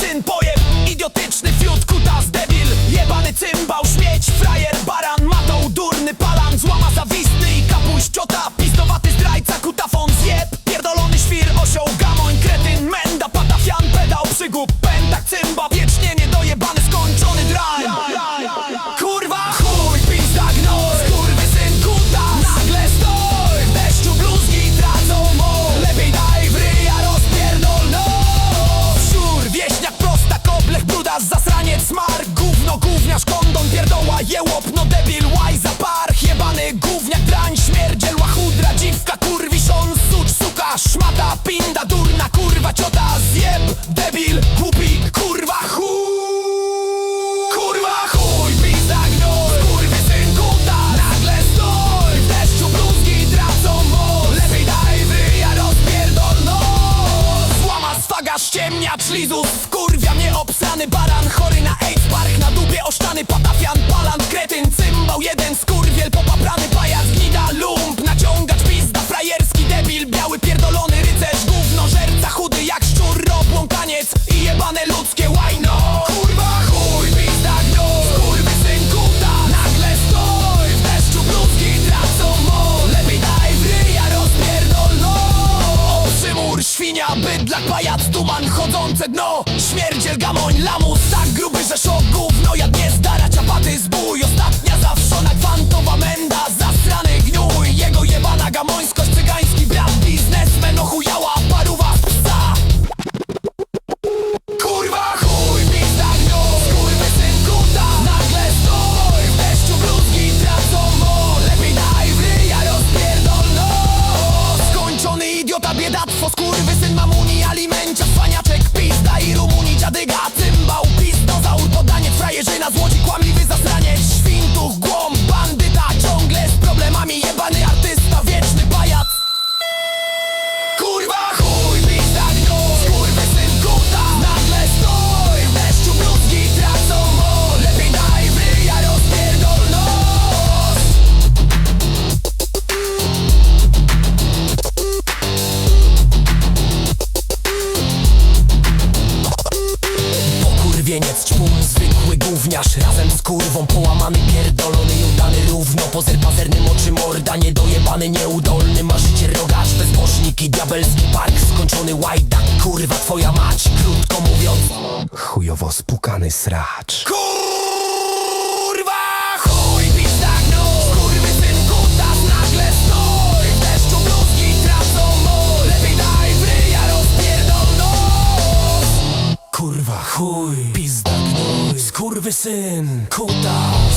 syn pojeb idiotyczny pinda, durna, kurwa, ciota Zjeb, debil, głupi, kurwa, chuj. Kurwa, chuj, pizda, gnoj Kurwy, syn, kuta, nagle stoj W deszczu bluzki tracą moc. Lepiej daj wyja, rozpierdol nos Złama, swaga, ściemniacz, lizus Wkurwia mnie obsany baran, chory na AIDS, pary Tuman chodzące dno Śmierdziel, gamoń, lamus Tak grubo gówniarz Razem z kurwą połamany, pierdolony i udany równo. Pozer pazernym oczy morda, niedojebany, nieudolny. Marzycie rogasz, bezbożniki, diabelski park Skończony łajdak, kurwa twoja mać Krótko mówiąc, chujowo spukany sracz. gnój Pizda gnój. Skurwysyn Kutas